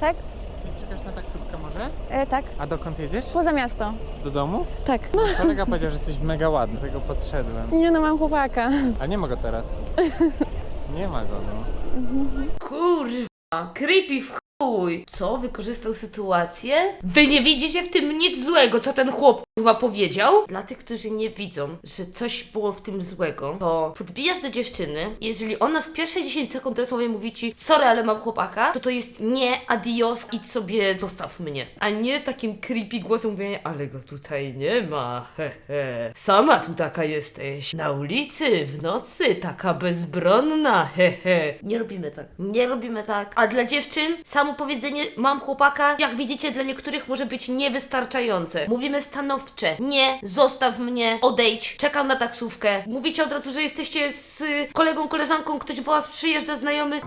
Tak? Ty czekasz na taksówkę może? E, tak. A dokąd jedziesz? Poza miasto. Do domu? Tak. Kolega powiedział, że jesteś mega ładny, tego podszedłem. Nie no, mam chłopaka. A nie ma go teraz. Nie ma go, no. Kurwa, creepy w chuj. Co? Wykorzystał sytuację? Wy nie widzicie w tym nic złego, co ten chłop kurwa powiedział? Dla tych, którzy nie widzą, że coś było w tym złego, to podbijasz do dziewczyny, jeżeli ona w pierwsze 10 sekund dosłownie mówi ci sorry, ale mam chłopaka, to to jest nie, adios, idź sobie, zostaw mnie. A nie takim creepy głosem mówienie, ale go tutaj nie ma, hehe. Sama tu taka jesteś. Na ulicy, w nocy, taka bezbronna, hehe. Nie robimy tak. Nie robimy tak. A dla dziewczyn samo powiedzenie mam chłopaka, jak widzicie, dla niektórych może być niewystarczające. Mówimy stanowcze. Nie, zostaw mnie, odejdź, czekam na taksówkę. Mówicie od razu, że jesteście z y, kolegą, koleżanką, ktoś po was przyjeżdża, znajomy.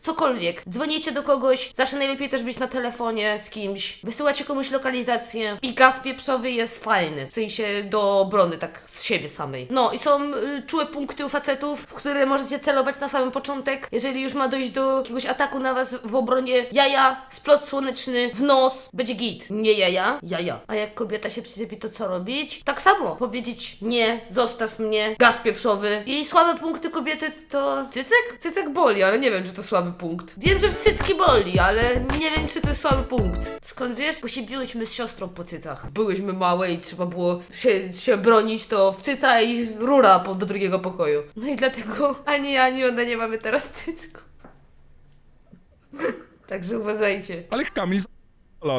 Cokolwiek. Dzwonicie do kogoś, zawsze najlepiej też być na telefonie z kimś, wysyłacie komuś lokalizację i gaz pieprzowy jest fajny. W sensie do obrony, tak z siebie samej. No i są y, czułe punkty u facetów, w które możecie celować na samym początek. Jeżeli już ma dojść do jakiegoś ataku na was w obronie jaja, splot słoneczny, w nos, będzie git. Nie jaja, jaja. A jak kobieta się przyczepi, to co robić? Tak samo. Powiedzieć nie, zostaw mnie, gaz pieprzowy. I słabe punkty kobiety to cycek? Cycek boli, ale nie wiem, czy to słaby punkt. Wiem, że cycki boli, ale nie wiem, czy to jest słaby punkt. Skąd wiesz? Bo się biłyśmy z siostrą po cycach. Byłyśmy małe i trzeba było się, się bronić, to w cyca i rura po, do drugiego pokoju. No i dlatego ani ja, ani ona nie mamy teraz cycku. Także uważajcie. Ale Kamil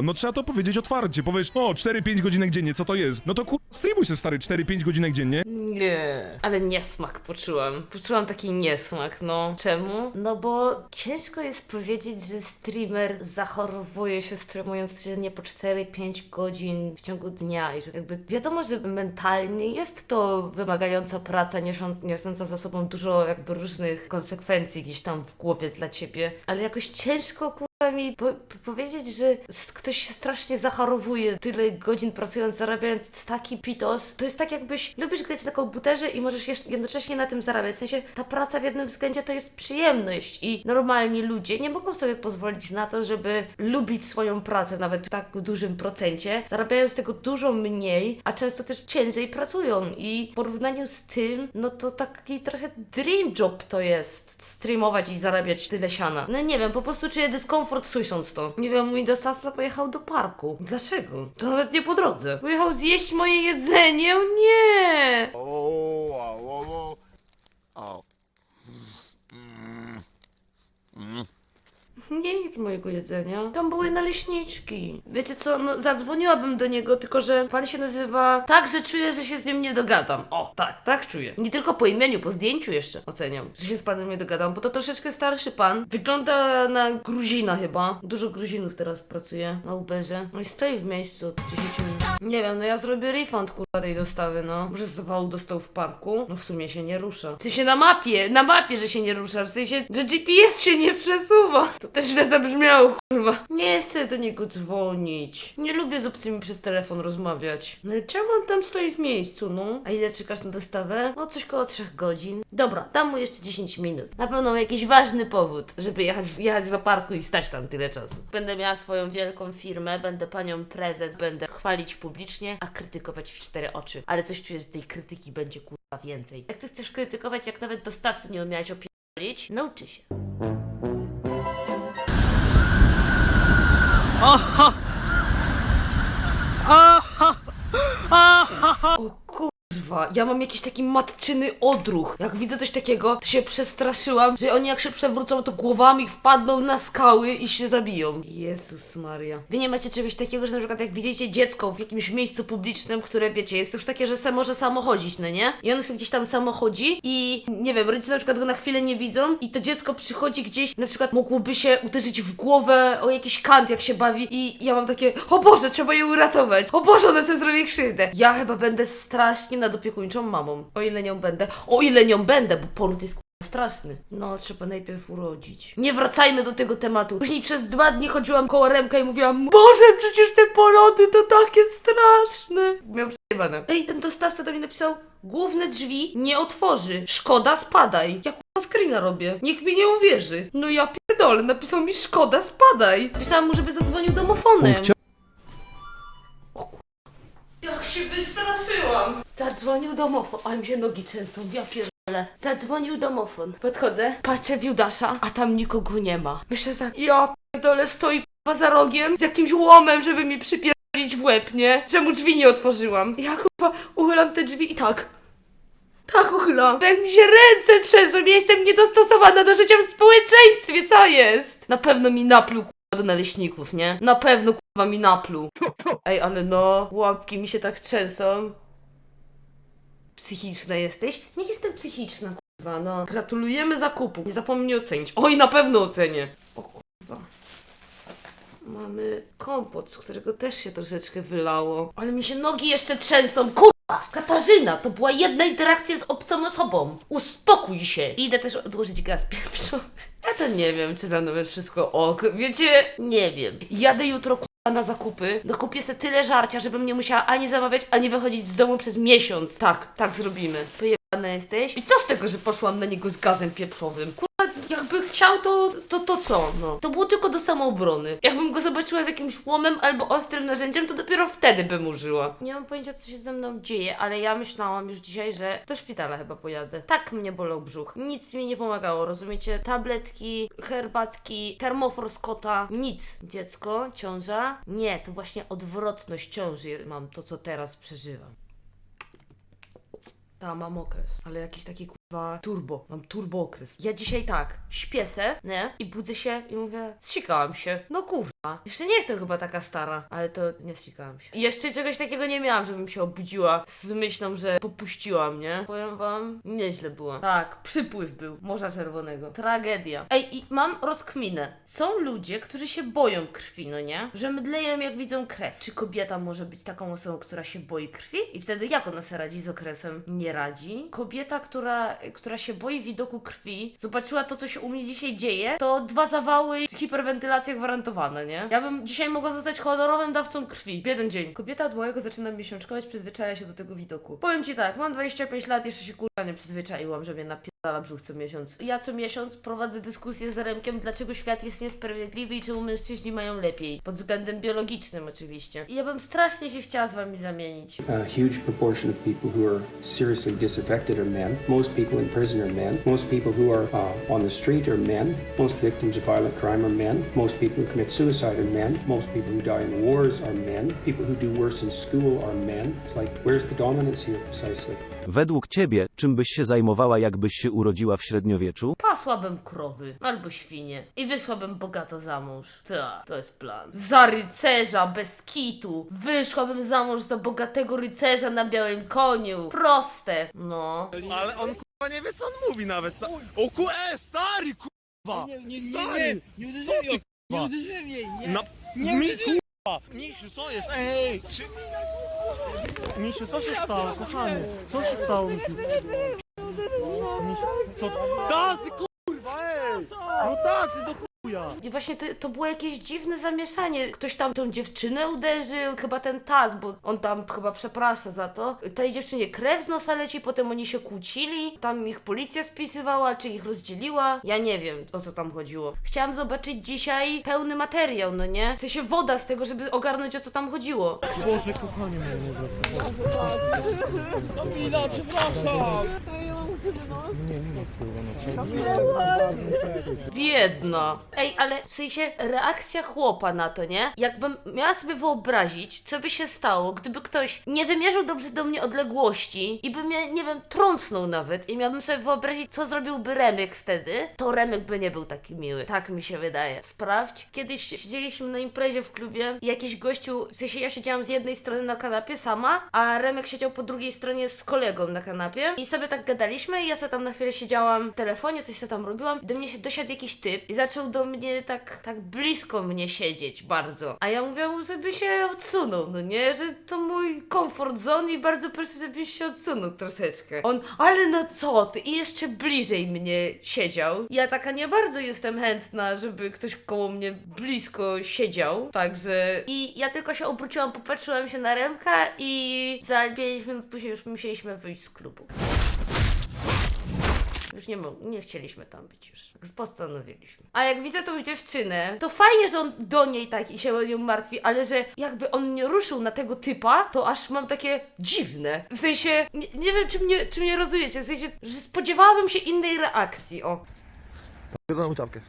no trzeba to powiedzieć otwarcie. Powiesz, o, 4-5 godzinek dziennie, co to jest? No to kur... streamuj się stary 4-5 godzinek dziennie. Nie. Ale niesmak poczułam. Poczułam taki niesmak, no. Czemu? No bo ciężko jest powiedzieć, że streamer zachorowuje się streamując codziennie po 4-5 godzin w ciągu dnia i że jakby wiadomo, że mentalnie jest to wymagająca praca, niosąc, niosąca za sobą dużo jakby różnych konsekwencji gdzieś tam w głowie dla ciebie, ale jakoś ciężko kurwa mi po, po powiedzieć, że ktoś się strasznie zachorowuje tyle godzin pracując, zarabiając taki pitos. To jest tak jakbyś lubisz grać na komputerze i możesz jednocześnie na tym zarabiać. W sensie ta praca w jednym względzie to jest przyjemność i normalni ludzie nie mogą sobie pozwolić na to, żeby lubić swoją pracę nawet w tak dużym procencie. Zarabiają z tego dużo mniej, a często też ciężej pracują i w porównaniu z tym, no to taki trochę dream job to jest streamować i zarabiać tyle siana. No nie wiem, po prostu czuję dyskomfort słysząc to. Nie wiem, mój dostawca pojechał do parku. Dlaczego? To nawet nie po drodze. Pojechał zjeść moje jedzenie? O nie! Oh, oh, oh, oh. oh. Nie jedz mojego jedzenia. Tam były naleśniczki. Wiecie co, no zadzwoniłabym do niego, tylko że pan się nazywa tak, że czuję, że się z nim nie dogadam. O, tak, tak czuję. Nie tylko po imieniu, po zdjęciu jeszcze oceniam, że się z panem nie dogadam, bo to troszeczkę starszy pan. Wygląda na Gruzina chyba. Dużo Gruzinów teraz pracuje na Uberze. No i stoi w miejscu od 10 minut. Nie wiem, no ja zrobię refund kurwa tej dostawy, no. Może zawału dostał w parku? No w sumie się nie rusza. W sensie na mapie, na mapie, że się nie rusza. W sensie, że GPS się nie przesuwa. To też źle zabrzmiało, kurwa. Nie chcę do niego dzwonić. Nie lubię z obcymi przez telefon rozmawiać. No i czemu on tam stoi w miejscu, no? A ile czekasz na dostawę? No coś koło 3 godzin. Dobra, dam mu jeszcze 10 minut. Na pewno ma jakiś ważny powód, żeby jechać, jechać do parku i stać tam tyle czasu. Będę miała swoją wielką firmę, będę panią prezes, będę chwalić publicznie, a krytykować w cztery oczy. Ale coś czuję, że tej krytyki będzie kurwa więcej. Jak ty chcesz krytykować, jak nawet dostawcy nie umiałeś opierdolić, nauczy się. O kurwa, ja mam jakiś taki matczyny odruch. Jak widzę coś takiego, to się przestraszyłam, że oni jak się przewrócą, to głowami wpadną na skały i się zabiją. Jezus Maria. Wy nie macie czegoś takiego, że na przykład jak widzicie dziecko w jakimś miejscu publicznym, które wiecie, jest już takie, że se może samo chodzić, no nie? I ono sobie gdzieś tam samo chodzi i nie wiem, rodzice na przykład go na chwilę nie widzą i to dziecko przychodzi gdzieś, na przykład mogłoby się uderzyć w głowę o jakiś kant, jak się bawi i ja mam takie, o Boże, trzeba je uratować. O Boże, ona sobie zrobi krzywdę. Ja chyba będę strasznie nadopiekuńczą mamą. O ile nią będę. O ile nią będę, bo poród jest straszny. No, trzeba najpierw urodzić. Nie wracajmy do tego tematu. Później przez dwa dni chodziłam koło Remka i mówiłam, Boże, przecież te porody to takie straszne. Miał przejebane. Ej, ten dostawca do mnie napisał, główne drzwi nie otworzy. Szkoda, spadaj. Ja kurwa screena robię. Nikt mi nie uwierzy. No ja pierdolę, napisał mi szkoda, spadaj. Pisałam mu, żeby zadzwonił domofonem. Jak się wystraszyłam. Zadzwonił domofon, ale mi się nogi trzęsą, ja pierdolę. Zadzwonił domofon. Podchodzę, patrzę w Judasza, a tam nikogo nie ma. Myślę tak, ja pierdolę, stoi kurwa za rogiem z jakimś łomem, żeby mi przypierdolić w łeb, nie? Że mu drzwi nie otworzyłam. Ja kurwa uchylam te drzwi i tak. Tak uchylam. Jak mi się ręce trzęsą, ja jestem niedostosowana do życia w społeczeństwie, co jest? Na pewno mi napluł kurwa do naleśników, nie? Na pewno kurwa mi napluł. Ej, ale no, łapki mi się tak trzęsą. Psychiczna jesteś? Nie jestem psychiczna, kurwa, no. Gratulujemy zakupu. Nie zapomnij ocenić. Oj, na pewno ocenię. O kurwa. Mamy kompot, z którego też się troszeczkę wylało. Ale mi się nogi jeszcze trzęsą, kurwa! Katarzyna, to była jedna interakcja z obcą osobą. Uspokój się. Idę też odłożyć gaz pieprzu. Ja to nie wiem, czy za mną jest wszystko ok. Wiecie, nie wiem. Jadę jutro, na zakupy. Dokupię sobie tyle żarcia, żebym nie musiała ani zamawiać, ani wychodzić z domu przez miesiąc. Tak, tak zrobimy. Pojebana jesteś? I co z tego, że poszłam na niego z gazem pieprzowym? Kurwa, jakby chciał, to, to, to co, no? To było tylko do samoobrony. Jakbym go zobaczyła z jakimś łomem albo ostrym narzędziem, to dopiero wtedy bym użyła. Nie mam pojęcia, co się ze mną dzieje, ale ja myślałam już dzisiaj, że do szpitala chyba pojadę. Tak mnie bolał brzuch. Nic mi nie pomagało, rozumiecie? Tabletki, herbatki, termofor z kota, nic. Dziecko, ciąża? Nie, to właśnie odwrotność ciąży mam to, co teraz przeżywam. Ta, mam okres, ale jakiś taki kurwa turbo, mam turbo okres. Ja dzisiaj tak, śpię se, nie? I budzę się i mówię, zsikałam się. No kurwa, jeszcze nie jestem chyba taka stara, ale to nie zsikałam się. Jeszcze czegoś takiego nie miałam, żebym się obudziła z myślą, że popuściłam, nie? Powiem wam, nieźle było. Tak, przypływ był, Morza Czerwonego. Tragedia. Ej, i mam rozkminę. Są ludzie, którzy się boją krwi, no nie? Że mdleją jak widzą krew. Czy kobieta może być taką osobą, która się boi krwi? I wtedy jak ona sobie radzi z okresem? Nie radzi. Kobieta, która, która się boi widoku krwi, zobaczyła to, co się u mnie dzisiaj dzieje, to dwa zawały i hiperwentylacja gwarantowana, nie? Ja bym dzisiaj mogła zostać honorowym dawcą krwi w jeden dzień. Kobieta od małego zaczyna miesiączkować, przyzwyczaja się do tego widoku. Powiem ci tak, mam 25 lat, jeszcze się kurwa nie przyzwyczaiłam, że mnie napierdala brzuch co miesiąc. Ja co miesiąc prowadzę dyskusję z Remkiem, dlaczego świat jest niesprawiedliwy i czemu mężczyźni mają lepiej. Pod względem biologicznym oczywiście. I ja bym strasznie się chciała z wami zamienić. A huge proportion of people who are seriously disaffected are men. Most people in prison are men. Most people who are uh, on the street are men. Most victims of violent crime are men. Most people who commit suicide are men. Most people who die in wars are men. People who do worse in school are men. It's like, where's the dominance here precisely? Według ciebie, czym byś się zajmowała, jakbyś się urodziła w średniowieczu? Pasłabym krowy albo świnie i wyszłabym bogato za mąż. Tak, to jest plan. Za rycerza, bez kitu. Wyszłabym za mąż za bogatego rycerza na białym koniu. Proste. No. Ale on kurwa nie wie co on mówi nawet. Sta- o ku... E, stary kurwa! Nie, nie, nie, Stary! nie, uderzyłem nie kurwa? uderzyłem jej, nie. Na... Nie Mi, kurwa! Misiu, co jest? Ej! Czy... Misiu, co się stało, kochany? Co się stało, Misiu? Co to? Tazy, kurwa, ej! No tazy, do chuja! I właśnie to, to było jakieś dziwne zamieszanie. Ktoś tam tą dziewczynę uderzył, chyba ten Taz, bo on tam chyba przeprasza za to. Tej dziewczynie krew z nosa leci, potem oni się kłócili. Tam ich policja spisywała, czy ich rozdzieliła. Ja nie wiem, o co tam chodziło. Chciałam zobaczyć dzisiaj pełny materiał, no nie? W sensie woda z tego, żeby ogarnąć, o co tam chodziło. Boże, kochanie moje, Kamila, przepraszam. Biedna. Ej, ale w sensie reakcja chłopa na to, nie? Jakbym miała sobie wyobrazić, co by się stało, gdyby ktoś nie wymierzył dobrze do mnie odległości i by mnie, nie wiem, trącnął nawet i miałbym sobie wyobrazić, co zrobiłby Remek wtedy, to Remek by nie był taki miły. Tak mi się wydaje. Sprawdź. Kiedyś siedzieliśmy na imprezie w klubie i jakiś gościu, w sensie ja siedziałam z jednej strony na kanapie sama, a Remek siedział po drugiej stronie z kolegą na kanapie i sobie tak gadaliśmy i ja sobie tam na chwilę siedziałam w telefonie, coś sobie tam robiłam do mnie się dosiadł jakiś typ i zaczął do mnie tak, tak blisko mnie siedzieć bardzo. A ja mówię, żeby się odsunął, no nie, że to mój komfort zone i bardzo proszę, żebyś się odsunął troszeczkę. On, ale no co ty? I jeszcze bliżej mnie siedział. Ja taka nie bardzo jestem chętna, żeby ktoś koło mnie blisko siedział, także i ja tylko się obróciłam, popatrzyłam się na Remka i za 5 minut później już musieliśmy wyjść z klubu. Już nie, nie chcieliśmy tam być już. Tak postanowiliśmy. A jak widzę tą dziewczynę, to fajnie, że on do niej tak i się o nią martwi, ale że jakby on nie ruszył na tego typa, to aż mam takie dziwne. W sensie, nie, nie wiem czy mnie, czy mnie rozumiecie, w sensie, że spodziewałabym się innej reakcji, o. Wiadomo czapkę.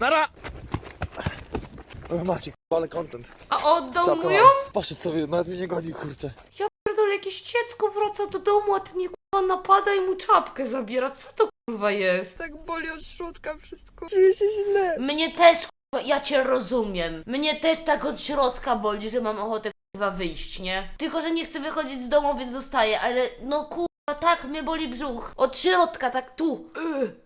Nara! O, Macie, ale content. A oddał mu ją? Poszedł sobie, nawet mnie nie goni, kurczę. Ja jakieś dziecko wraca do domu, a ten nie kurwa napada i mu czapkę zabiera. Co to kurwa jest? Tak boli od środka wszystko. Czuję się źle. Mnie też kurwa, ja cię rozumiem. Mnie też tak od środka boli, że mam ochotę kurwa wyjść, nie? Tylko, że nie chcę wychodzić z domu, więc zostaję, ale no kurwa, tak mnie boli brzuch. Od środka, tak tu. Ugh.